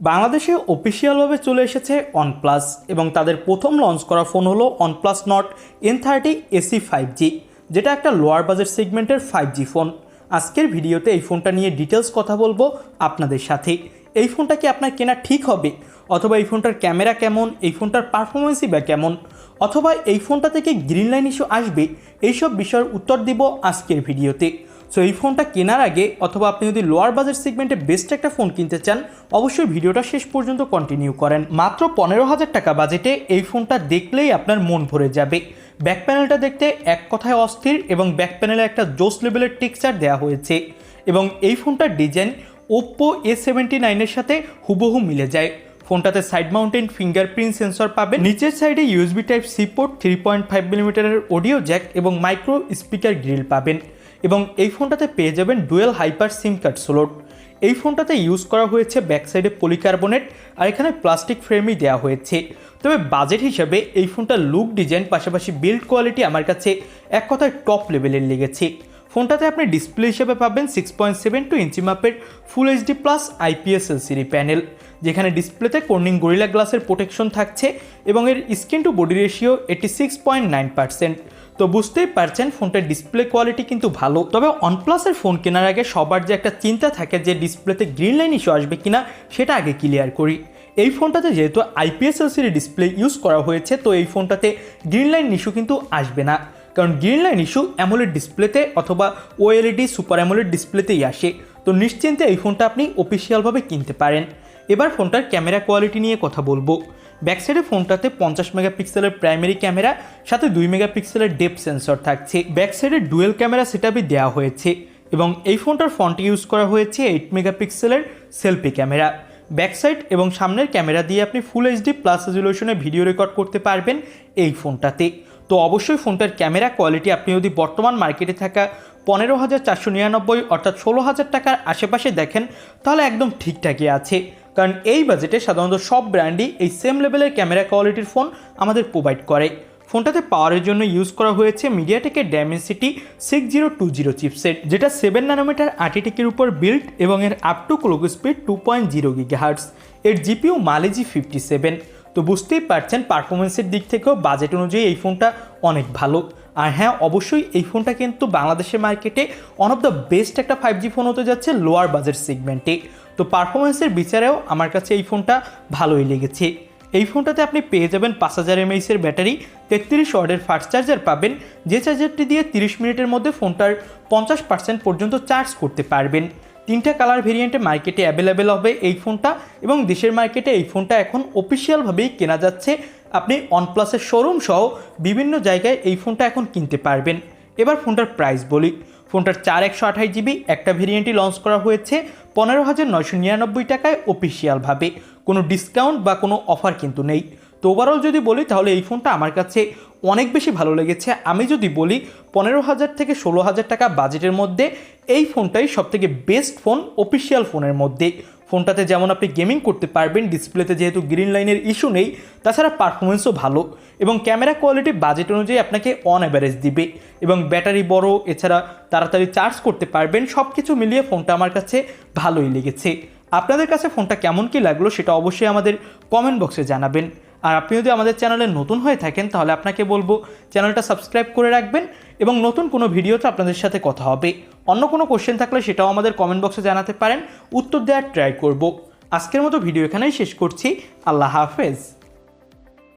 বাংলাদেশে অফিসিয়ালভাবে চলে এসেছে ওয়ানপ্লাস এবং তাদের প্রথম লঞ্চ করা ফোন হলো OnePlus Nord N thirty SE five G যেটা একটা লোয়ার বাজেট সেগমেন্টের ফাইভ জি ফোন আজকের ভিডিওতে এই ফোনটা নিয়ে ডিটেলস কথা বলব আপনাদের সাথে। এই ফোনটা কি আপনার কেনা ঠিক হবে? অথবা এই ফোনটার ক্যামেরা কেমন? এই ফোনটার পারফরমেন্সই বা কেমন? অথবা এই ফোনটা থেকে গ্রিন লাইন ইস্যু আসবে? এইসব বিষয়ের উত্তর দিব আজকের ভিডিওতে। সো এই ফোনটা কেনার আগে অথবা আপনি যদি লোয়ার বাজেট সেগমেন্টে বেস্ট একটা ফোন কিনতে চান, অবশ্যই ভিডিওটা শেষ পর্যন্ত কন্টিনিউ করেন। মাত্র পনেরো হাজার টাকা বাজেটে এই ফোনটা দেখলেই আপনার মন ভরে যাবে। ব্যাক প্যানেলটা দেখতে এক কথায় অস্থির এবং ব্যাক প্যানেলে একটা জোস লেভেলের টেক্সচার দেওয়া হয়েছে এবং এই ফোনটার ডিজাইন ওপ্পো এ সেভেন্টি নাইনের সাথে হুবহু মিলে যায়। ফোনটাতে সাইড মাউন্টেন ফিঙ্গারপ্রিন্ট সেন্সর পাবেন। নিচের সাইডে USB type C port three point five মিলিমিটারের অডিও জ্যাক এবং মাইক্রো স্পিকার গ্রিল পাবেন। এবং এই ফোনটাতে পেয়ে যাবেন dual hybrid SIM card slot. এই ফোনটাতে ইউজ করা হয়েছে ব্যাক সাইডে পলিকার্বনেট আর এখানে প্লাস্টিক ফ্রেমই দেওয়া হয়েছে। তবে বাজেট হিসাবে এই ফোনটার লুক, ডিজাইন, পাশাপাশি বিল্ড কোয়ালিটি আমার কাছে এক কথায় টপ লেভেলের লেগেছে। ফোনটাতে আপনি ডিসপ্লে হিসেবে পাবেন six point seven two inch মাপের full HD plus IPS LCD panel যেখানে ডিসপ্লেতে কর্নিং গরিলা গ্লাসের প্রোটেকশন থাকছে এবং এর screen to body ratio eighty six point nine percent তো বুঝতেই পারছেন, ফোনটার ডিসপ্লে কোয়ালিটি কিন্তু ভালো। তবে ওয়ানপ্লাসের ফোন কেনার আগে সবার যে একটা চিন্তা থাকে যে ডিসপ্লেতে গ্রিন লাইন ইস্যু আসবে কিনা, সেটা আগে ক্লিয়ার করি। এই ফোনটাতে যেহেতু আইপিএস এলসিডি ডিসপ্লে ইউজ করা হয়েছে, তো এই ফোনটাতে গ্রিন লাইন ইস্যু কিন্তু আসবে না। কারণ গ্রিন লাইন ইস্যু অ্যামোলেড ডিসপ্লেতে অথবা ওএলইডি সুপার অ্যামোলেড ডিসপ্লেতেই আসে। তো নিশ্চিন্তে এই ফোনটা আপনি অফিসিয়ালভাবে কিনতে পারেন। এবার ফোনটার ক্যামেরা কোয়ালিটি নিয়ে কথা বলব। ব্যাক সাইডে ফোনটাতে পঞ্চাশ মেগাপিক্সেলের প্রাইমারি ক্যামেরা সাথে দুই মেগাপিক্সেলের ডেপ সেন্সর থাকছে। ব্যাক সাইডে ডুয়েল ক্যামেরা সেটআপই দেওয়া হয়েছে এবং এই ফোনটার ফ্রন্টে ইউজ করা হয়েছে এইট মেগাপিক্সেলের সেলফি ক্যামেরা ব্যাক সাইড এবং সামনের ক্যামেরা দিয়ে আপনি ফুল এইচডি প্লাস রেজলিউশনে ভিডিও রেকর্ড করতে পারবেন এই ফোনটাতে। তো অবশ্যই ফোনটার ক্যামেরা কোয়ালিটি আপনি যদি বর্তমান মার্কেটে থাকা পনেরো হাজার চারশো নিরানব্বই অর্থাৎ ষোলো হাজার টাকার আশেপাশে দেখেন, তাহলে একদম ঠিকঠাকই আছে। কারণ এই বাজেটে সাধারণত সব ব্র্যান্ডই এই সেম লেভেলের ক্যামেরা কোয়ালিটির ফোন আমাদের প্রোভাইড করে। ফোনটাতে পাওয়ারের জন্য ইউজ করা হয়েছে মিডিয়াটেকের Dimensity six zero two zero chipset যেটা সেভেন নানোমিটার আর্টিটেকের উপর বিল্ড এবং এর up to clock speed two point zero gigahertz এর GPU Mali G fifty seven তো বুঝতেই পারছেন পারফরমেন্সের দিক থেকেও বাজেট অনুযায়ী এই ফোনটা অনেক ভালো। আর হ্যাঁ অবশ্যই এই ফোনটা কিন্তু বাংলাদেশের মার্কেটে ওয়ান অফ দ্য বেস্ট একটা ফাইভ জি ফোন হতে যাচ্ছে লোয়ার বাজেট সেগমেন্টে তো পারফরমেন্সের বিচারেও আমার কাছে এই ফোনটা ভালোই লেগেছে। এই ফোনটাতে আপনি পেয়ে যাবেন পাঁচ হাজার এমএইচের ব্যাটারি, তেত্রিশ ওয়ার্ডের ফাস্ট চার্জার পাবেন, যে চার্জারটি দিয়ে তিরিশ মিনিটের মধ্যে ফোনটার পঞ্চাশ পার্সেন্ট পর্যন্ত চার্জ করতে পারবেন। তিনটা কালার ভেরিয়েন্টে মার্কেটে অ্যাভেলেবেল হবে এই ফোনটা এবং দেশের মার্কেটে এই ফোনটা এখন অফিসিয়ালভাবেই কেনা যাচ্ছে আপনি ওয়ানপ্লাসের শোরুম সহ বিভিন্ন জায়গায় এই ফোনটা এখন কিনতে পারবেন। এবার ফোনটার প্রাইস বলি। ফোনটার চার একশো আঠাশ জিবি একটা ভেরিয়েন্টই লঞ্চ করা হয়েছে পনেরো হাজার নয়শো নিরানব্বই টাকায় অফিসিয়ালভাবে কোনো ডিসকাউন্ট বা কোনো অফার কিন্তু নেই। তো ওভারঅল যদি বলি, তাহলে এই ফোনটা আমার কাছে অনেক বেশি ভালো লেগেছে। আমি যদি বলি, পনেরো হাজার থেকে ষোলো হাজার টাকা বাজেটের মধ্যে এই ফোনটাই সবথেকে বেস্ট ফোন অফিসিয়াল ফোনের মধ্যে। ফোনটাতে যেমন আপনি গেমিং করতে পারবেন, ডিসপ্লেতে যেহেতু গ্রিন লাইনের ইস্যু নেই, তাছাড়া পারফরমেন্সও ভালো এবং ক্যামেরা কোয়ালিটি বাজেট অনুযায়ী আপনাকে অন অ্যাভারেজ দিবে এবং ব্যাটারি বড়, এছাড়া তাড়াতাড়ি চার্জ করতে পারবেন সব কিছু মিলিয়ে ফোনটা আমার কাছে ভালোই লেগেছে। আপনাদের কাছে ফোনটা কেমন কী লাগল সেটা অবশ্যই আমাদের কমেন্ট বক্সে জানাবেন। আর আপনি যদি আমাদের চ্যানেলে নতুন হয়ে থাকেন, তাহলে আপনাকে বলব চ্যানেলটা সাবস্ক্রাইব করে রাখবেন এবং নতুন কোনো ভিডিওতে আপনাদের সাথে কথা হবে। অন্য কোনো কোশ্চেন থাকলে সেটাও আমাদের কমেন্ট বক্সে জানাতে পারেন। উত্তর দেওয়ার ট্রাই করব। আজকের মতো ভিডিও এখানেই শেষ করছি। আল্লাহ হাফেজ।